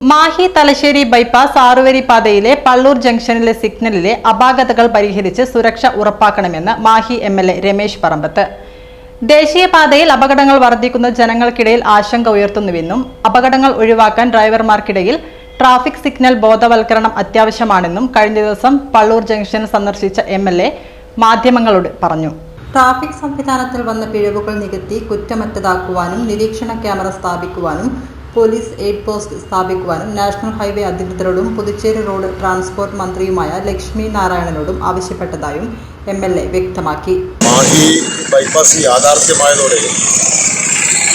Mahe Thalassery bypass ആറുവരി പാതയിലെ പള്ളൂർ ജംഗ്ഷനിലെ സിഗ്നലിലെ അപാകതകൾ പരിഹരിച്ച് സുരക്ഷ ഉറപ്പാക്കണമെന്ന് Mahe M L A Ramesh Parambath. ദേശീയപാതയിൽ അപകടങ്ങൾ വർദ്ധിക്കുന്ന ജനങ്ങൾക്കിടയിൽ ആശങ്ക ഉയർത്തുന്നുവെന്നും അപകടങ്ങൾ ഒഴിവാക്കാൻ ഡ്രൈവർമാർക്കിടയിൽ ട്രാഫിക് സിഗ്നൽ ബോധവൽക്കരണം അത്യാവശ്യമാണെന്നും കഴിഞ്ഞ ദിവസം പള്ളൂർ ജംഗ്ഷൻ സന്ദർശിച്ച എം എൽ എ മാധ്യമങ്ങളോട് പറഞ്ഞു. ട്രാഫിക് സംവിധാനത്തിൽ വന്ന പിഴവുകൾ നികത്തി കുറ്റമറ്റതാക്കുവാനും നിരീക്ഷണ ക്യാമറ സ്ഥാപിക്കുവാനും പോലീസ് എയ്ഡ് പോസ്റ്റ് സ്ഥാപിക്കുവാനും നാഷണൽ ഹൈവേ അധികൃതരോടും പുതുച്ചേരി റോഡ് ട്രാൻസ്പോർട്ട് മന്ത്രിയുമായ ലക്ഷ്മി നാരായണനോടും ആവശ്യപ്പെട്ടതായും എം എൽ എ വ്യക്തമാക്കി. ബൈപ്പാസ് യാഥാർത്ഥ്യമായതോടെ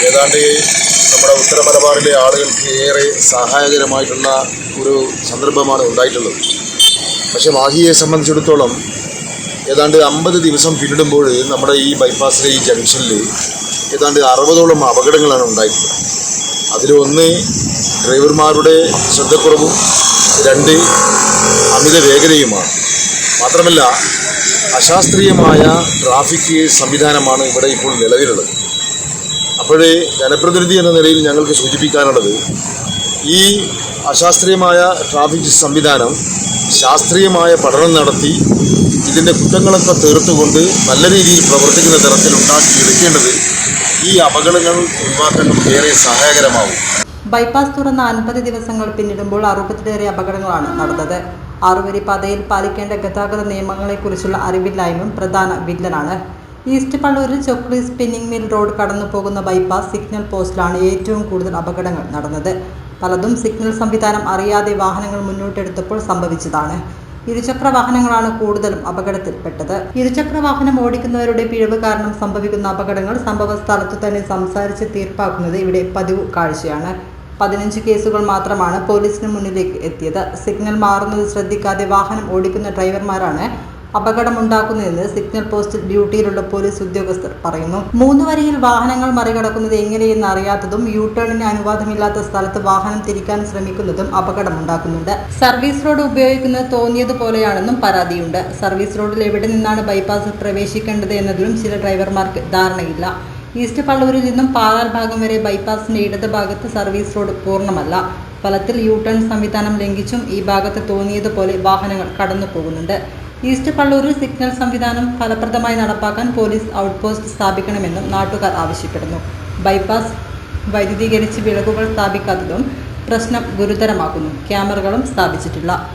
ഏതാണ്ട് നമ്മുടെ ഉത്തര മലബാറിലെ ആളുകൾക്ക് ഏറെ സഹായകരമായിട്ടുള്ള ഒരു സന്ദർഭമാണ് ഉണ്ടായിട്ടുള്ളത്. പക്ഷെ മാഹിയെ സംബന്ധിച്ചിടത്തോളം ഏതാണ്ട് അമ്പത് ദിവസം പിന്നിടുമ്പോൾ നമ്മുടെ ഈ ബൈപ്പാസിലെ ഈ ജംഗ്ഷനിൽ ഏതാണ്ട് അറുപതോളം അപകടങ്ങളാണ് ഉണ്ടായിട്ടുള്ളത്. അതിലൊന്ന് ഡ്രൈവർമാരുടെ ശ്രദ്ധക്കുറവും രണ്ട് അമിത വേഗതയുമാണ്. മാത്രമല്ല അശാസ്ത്രീയമായ ട്രാഫിക് സംവിധാനമാണ് ഇവിടെ ഇപ്പോൾ നിലവിലുള്ളത്. അപ്പോഴേ ജനപ്രതിനിധി എന്ന നിലയിൽ ഞങ്ങൾക്ക് സൂചിപ്പിക്കാനുള്ളത് ഈ അശാസ്ത്രീയമായ ട്രാഫിക് സംവിധാനം ശാസ്ത്രീയമായ പഠനം നടത്തി ഇതിന്റെ കുറ്റങ്ങളൊക്കെ തീർത്തുകൊണ്ട് നല്ല രീതിയിൽ പ്രവർത്തിക്കുന്ന തരത്തിൽ ഉണ്ടാക്കിയെടുക്കേണ്ടത് ഈ അപകടങ്ങൾ ഒഴിവാക്കാൻ ഏറെ സഹായകരമാവും. ബൈപ്പാസ് തുറന്ന അൻപത് ദിവസങ്ങൾ പിന്നിടുമ്പോൾ അറുപത്തിലേറെ അപകടങ്ങളാണ് നടന്നത്. ആറുവരി പാതയിൽ പാലിക്കേണ്ട ഗതാഗത നിയമങ്ങളെക്കുറിച്ചുള്ള അറിവില്ലായ്മയും പ്രധാന വില്ലനാണ്. ഈസ്റ്റ് പള്ളൂരിൽ ചൊക്ലി സ്പിന്നിംഗ് മിൽ റോഡ് കടന്നു പോകുന്ന ബൈപ്പാസ് സിഗ്നൽ പോസ്റ്റിലാണ് ഏറ്റവും കൂടുതൽ അപകടങ്ങൾ നടന്നത്. പലതും സിഗ്നൽ സംവിധാനം അറിയാതെ വാഹനങ്ങൾ മുന്നോട്ടെടുത്തപ്പോൾ സംഭവിച്ചതാണ്. ഇരുചക്ര വാഹനങ്ങളാണ് കൂടുതലും അപകടത്തിൽപ്പെട്ടത്. ഇരുചക്ര വാഹനം ഓടിക്കുന്നവരുടെ പിഴവ് കാരണം സംഭവിക്കുന്ന അപകടങ്ങൾ സംഭവ സ്ഥലത്തു തന്നെ സംസാരിച്ച് തീർപ്പാക്കുന്നത് ഇവിടെ പതിവ് കാഴ്ചയാണ്. പതിനഞ്ച് കേസുകൾ മാത്രമാണ് പോലീസിന് മുന്നിലേക്ക് എത്തിയത്. സിഗ്നൽ മാറുന്നത് ശ്രദ്ധിക്കാതെ വാഹനം ഓടിക്കുന്ന ഡ്രൈവർമാരാണ് അപകടമുണ്ടാക്കുന്നതെന്ന് സിഗ്നൽ പോസ്റ്റ് ഡ്യൂട്ടിയിലുള്ള പോലീസ് ഉദ്യോഗസ്ഥർ പറയുന്നു. മൂന്ന് വരിയിൽ വാഹനങ്ങൾ മറികടക്കുന്നത് എങ്ങനെയെന്ന് അറിയാത്തതും യു ടേണിന് അനുവാദമില്ലാത്ത സ്ഥലത്ത് വാഹനം തിരിക്കാൻ ശ്രമിക്കുന്നതും അപകടമുണ്ടാക്കുന്നുണ്ട്. സർവീസ് റോഡ് ഉപയോഗിക്കുന്നത് തോന്നിയതുപോലെയാണെന്നും പരാതിയുണ്ട്. സർവീസ് റോഡിൽ എവിടെ നിന്നാണ് ബൈപ്പാസിൽ പ്രവേശിക്കേണ്ടത് എന്നതിലും ചില ഡ്രൈവർമാർക്ക് ധാരണയില്ല. ഈസ്റ്റ് പള്ളൂരിൽ നിന്നും പാലാൽ ഭാഗം വരെ ബൈപ്പാസിന്റെ ഇടത് ഭാഗത്ത് സർവീസ് റോഡ് പൂർണമല്ല. ഫലത്തിൽ യു ടേൺ സംവിധാനം ലംഘിച്ചും ഈ ഭാഗത്ത് തോന്നിയതുപോലെ വാഹനങ്ങൾ കടന്നു പോകുന്നുണ്ട് ഈസ്റ്റ് പള്ളൂരിൽ സിഗ്നൽ സംവിധാനം ഫലപ്രദമായി നടപ്പാക്കാൻ പോലീസ് ഔട്ട്പോസ്റ്റ് സ്ഥാപിക്കണമെന്നും നാട്ടുകാർ ആവശ്യപ്പെടുന്നു. ബൈപ്പാസ് വൈദ്യുതീകരിച്ച് വിളക്കുകൾ സ്ഥാപിക്കാത്തതും പ്രശ്നം ഗുരുതരമാക്കുന്നു. ക്യാമറകളും സ്ഥാപിച്ചിട്ടില്ല.